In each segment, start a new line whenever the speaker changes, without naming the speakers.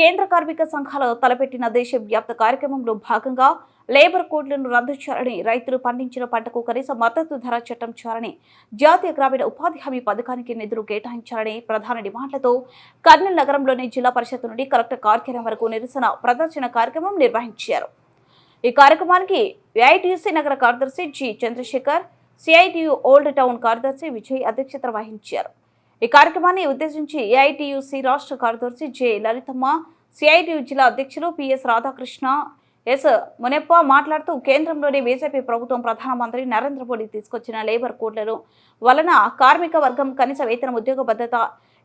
కేంద్ర కార్మిక సంఘాలు తలపెట్టిన దేశవ్యాప్త కార్యక్రమంలో భాగంగా లేబర్ కోడ్లను రద్దు చేయాలని రైతులు పండించిన పంటకు కనీస మద్దతు ధర చట్టం చేయాలని జాతీయ గ్రామీణ ఉపాధి హామీ పథకానికి నిధులు కేటాయించాలని ప్రధాన డిమాండ్లతో కర్నూలు నగరంలోని జిల్లా పరిషత్ నుండి కలెక్టర్ కార్యాలయం వరకు నిరసన ప్రదర్శన కార్యక్రమం నిర్వహించారు. ఈ కార్యక్రమానికి ఏఐటీసీ నగర కార్యదర్శి G Chandrashekar CITU old town కార్యదర్శి విజయ్ అధ్యక్షత వహించారు. ఈ కార్యక్రమాన్ని ఉద్దేశించి ఏఐటియుసి రాష్ట్ర కార్యదర్శి జె లలితమ్మ సిఐటియు జిల్లా అధ్యక్షులు పిఎస్ రాధాకృష్ణ ఎస్ మునెప్ప మాట్లాడుతూ కేంద్రంలోని బీజేపీ ప్రభుత్వం ప్రధానమంత్రి నరేంద్ర మోడీ తీసుకొచ్చిన లేబర్ కోడ్లను వలన కార్మిక వర్గం కనీస వేతనం ఉద్యోగ భద్రత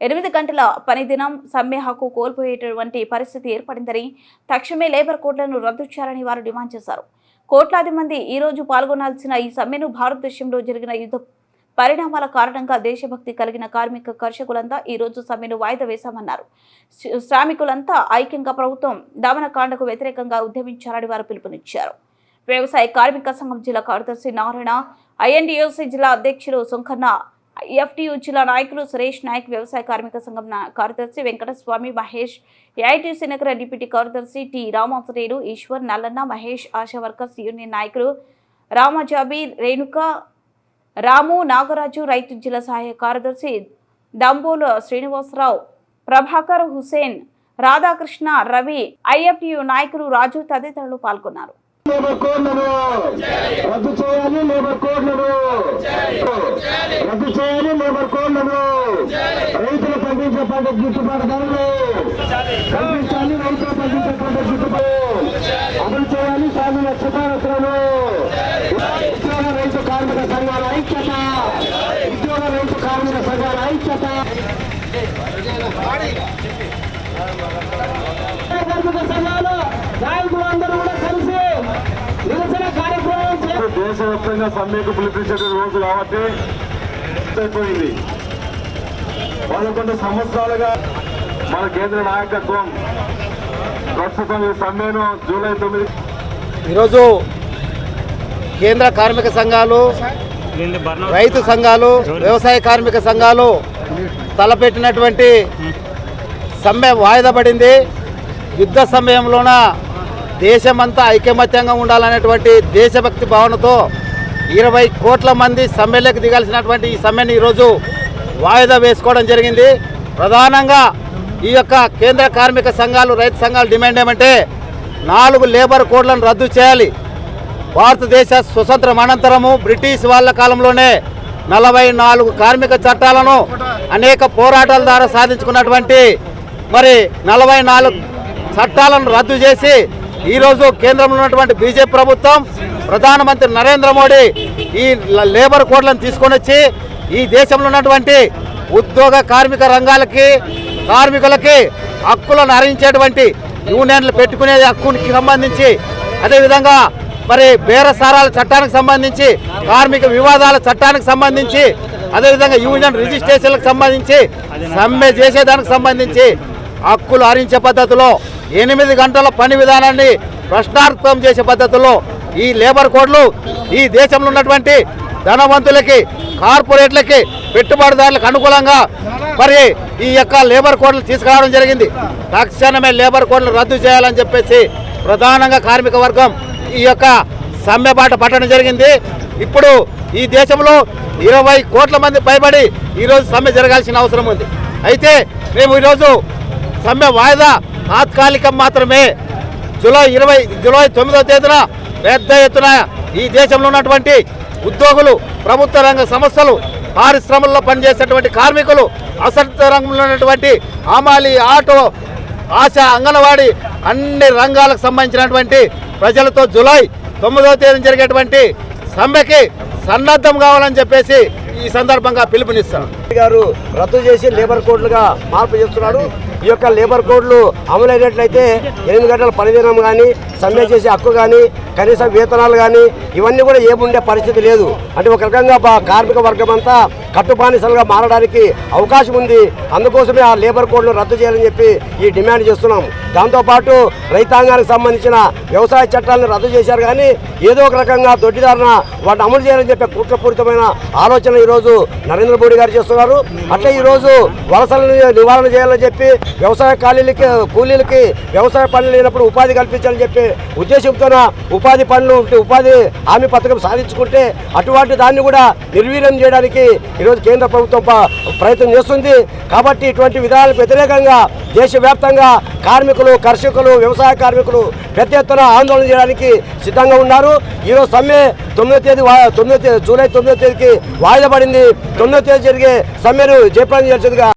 ఎనిమిది గంటల పనిదినం సమ్మె హక్కు కోల్పోయేటటువంటి పరిస్థితి ఏర్పడిందని తక్షణమే లేబర్ కోడ్లను రద్దు చేయాలని వారు డిమాండ్ చేశారు. కోట్లాది మంది ఈ రోజు పాల్గొనాల్సిన ఈ సమ్మెను భారతదేశంలో జరిగిన యుద్ధ పరిణామాల కారణంగా దేశభక్తి కలిగిన కార్మిక కర్షకులంతా ఈ రోజు సమ్మెను వాయిదా వేశామన్నారు. శ్రామికులంతా ఐక్యంగా ప్రభుత్వం దమనకాండకు వ్యతిరేకంగా ఉద్యమించాలని వారు పిలుపునిచ్చారు. వ్యవసాయ కార్మిక సంఘం జిల్లా కార్యదర్శి నారాయణ ఐఎన్డిఓసి జిల్లా అధ్యక్షులు సుంకన్న ఎఫ్టీయూ జిల్లా నాయకులు సురేష్ నాయక్ వ్యవసాయ కార్మిక సంఘం కార్యదర్శి వెంకటస్వామి మహేష్ ఏఐటీసీ నగర డిప్యూటీ కార్యదర్శి T Ramanjaneyulu Eshwar Nallanna Mahesh Asha workers union నాయకులు రామజాబీ రేణుక రాము నాగరాజు రైతు జిల్లా సహాయ కార్యదర్శి దంబోలు శ్రీనివాసరావు ప్రభాకర్ హుసేన్ రాధాకృష్ణ రవి ఐఎఫ్టియు నాయకులు రాజు తదితరులు పాల్గొన్నారు.
లేబర్ కోడ్లను రద్దు చేయాలి లేబర్ కోడ్లను రద్దు చేయాలి లేబర్ కోడ్లను రైతులు పండించే పంట గిట్టుబాటు ధరలు కల్పించాలి రైతులు పండించే పంట గిట్టుబాటు అమలు చేయాలి సాగుల లక్ష ఉద్యోగ సంఘాల ఐక్యత ఉద్యోగ రైతు కార్మిక సంఘాల ఐక్యత కార్మిక సంఘాల నాయకులు అందరూ కూడా కలిసి నిరసన కార్యక్రమం చేయాలి.
దేశవ్యాప్తంగా సమ్మెకు పిలిపించే రోజు కాబట్టి అయిపోయింది పదకొండు సంవత్సరాలుగా మన కేంద్ర నాయకత్వం ప్రస్తుతం ఈ సమ్మెను జూలై తొమ్మిది
ఈరోజు కేంద్ర కార్మిక సంఘాలు రైతు సంఘాలు వ్యవసాయ కార్మిక సంఘాలు తలపెట్టినటువంటి సమ్మె వాయిదా పడింది. యుద్ధ సమయంలోన దేశమంతా ఐకమత్యంగా ఉండాలనేటువంటి దేశభక్తి భావనతో ఇరవై కోట్ల మంది సమ్మెలోకి దిగాల్సినటువంటి ఈ సమ్మెని ఈరోజు వాయిదా వేసుకోవడం జరిగింది. ప్రధానంగా ఈ యొక్క కేంద్ర కార్మిక సంఘాలు రైతు సంఘాలు డిమాండ్ ఏమంటే నాలుగు లేబర్ కోడ్లను రద్దు చేయాలి. భారతదేశ స్వతంత్రం అనంతరము బ్రిటిష్ వాళ్ళ కాలంలోనే నలభై నాలుగు కార్మిక చట్టాలను అనేక పోరాటాల ద్వారా సాధించుకున్నటువంటి మరి నలభై నాలుగు చట్టాలను రద్దు చేసి ఈరోజు కేంద్రంలో ఉన్నటువంటి బీజేపీ ప్రభుత్వం ప్రధానమంత్రి నరేంద్ర మోడీ ఈ లేబర్ కోడ్లను తీసుకొని వచ్చి ఈ దేశంలో ఉన్నటువంటి ఉద్యోగ కార్మిక రంగాలకి కార్మికులకి హక్కులను హరించేటువంటి యూనియన్లు పెట్టుకునే హక్కుకి సంబంధించి అదేవిధంగా మరి బేరసారాల చట్టానికి సంబంధించి కార్మిక వివాదాల చట్టానికి సంబంధించి అదేవిధంగా యూనియన్ రిజిస్ట్రేషన్లకు సంబంధించి సమ్మె చేసేదానికి సంబంధించి హక్కులు హరించే పద్ధతిలో ఎనిమిది గంటల పని విధానాన్ని ప్రశ్నార్థం చేసే పద్ధతిలో ఈ లేబర్ కోడ్లు ఈ దేశంలో ఉన్నటువంటి ధనవంతులకి కార్పొరేట్లకి పెట్టుబడిదారులకు అనుకూలంగా మరి ఈ యొక్క లేబర్ కోడ్లు తీసుకురావడం జరిగింది. తక్షణమే లేబర్ కోడ్లు రద్దు చేయాలని చెప్పేసి ప్రధానంగా కార్మిక వర్గం ఈ యొక్క సమ్మెబాట పట్టడం జరిగింది. ఇప్పుడు ఈ దేశంలో ఇరవై కోట్ల మంది పైబడి ఈరోజు సమ్మె జరగాల్సిన అవసరం ఉంది. అయితే మేము ఈరోజు సమ్మె వాయిదా తాత్కాలికం మాత్రమే జూలై ఇరవై జూలై తొమ్మిదవ తేదీన పెద్ద ఎత్తున ఈ దేశంలో ఉన్నటువంటి ఉద్యోగులు ప్రభుత్వ రంగ సంస్థలు పారిశ్రమల్లో పనిచేసేటువంటి కార్మికులు అసంత రంగంలో ఉన్నటువంటి అమాలి ఆటో ఆశ అంగన్వాడీ అన్ని రంగాలకు సంబంధించినటువంటి ప్రజలతో జూలై తొమ్మిదవ తేదీన జరిగేటువంటి సమ్మెకి సన్నద్ధం కావాలని చెప్పేసి ఈ సందర్భంగా పిలుపునిస్తాను.
గారు రద్దు చేసి లేబర్ కోడ్లుగా మార్పు చేస్తున్నాడు ఈ యొక్క లేబర్ కోడ్లు అమలైనట్లయితే ఎనిమిది గంటల పనిదినం కానీ సమ్మె చేసే హక్కు కానీ కనీస వేతనాలు కానీ ఇవన్నీ కూడా ఏముండే పరిస్థితి లేదు. అంటే ఒక రకంగా కార్మిక వర్గం అంతా కట్టుబానిసలుగా మారడానికి అవకాశం ఉంది. అందుకోసమే ఆ లేబర్ కోడ్లు రద్దు చేయాలని చెప్పి ఈ డిమాండ్ చేస్తున్నాం దాంతోపాటు రైతాంగానికి సంబంధించిన వ్యవసాయ చట్టాలను రద్దు చేశారు కానీ ఏదో ఒక రకంగా దొడ్డిదారున వాటిని అమలు చేయాలని చెప్పే కుట్రపూరితమైన ఆలోచన ఈరోజు నరేంద్ర మోడీ గారు చేస్తున్నారు. అట్లే ఈరోజు వలసలను నివారణ చేయాలని చెప్పి వ్యవసాయ ఖాళీలకి కూలీలకి వ్యవసాయ పనులు లేనప్పుడు ఉపాధి కల్పించాలని చెప్పి ఉద్దేశంతో ఉపాధి పనులు ఉంటే ఉపాధి హామీ పథకం సాధించుకుంటే అటువంటి దాన్ని కూడా నిర్వీర్యం చేయడానికి ఈరోజు కేంద్ర ప్రభుత్వం ప్రయత్నం చేస్తుంది. కాబట్టి ఇటువంటి విధానాలకు వ్యతిరేకంగా దేశవ్యాప్తంగా కార్మికులు కర్షకులు వ్యవసాయ కార్మికులు పెద్ద ఎత్తున ఆందోళన చేయడానికి సిద్ధంగా ఉన్నారు. ఈరోజు సమ్మె తొమ్మిదో తేదీ తొమ్మిదో తేదీ జూలై తొమ్మిదో తేదీకి వాయిదా పడింది. తొమ్మిదో తేదీ జరిగే సమ్మెను జయప్రదం చేసేదిగా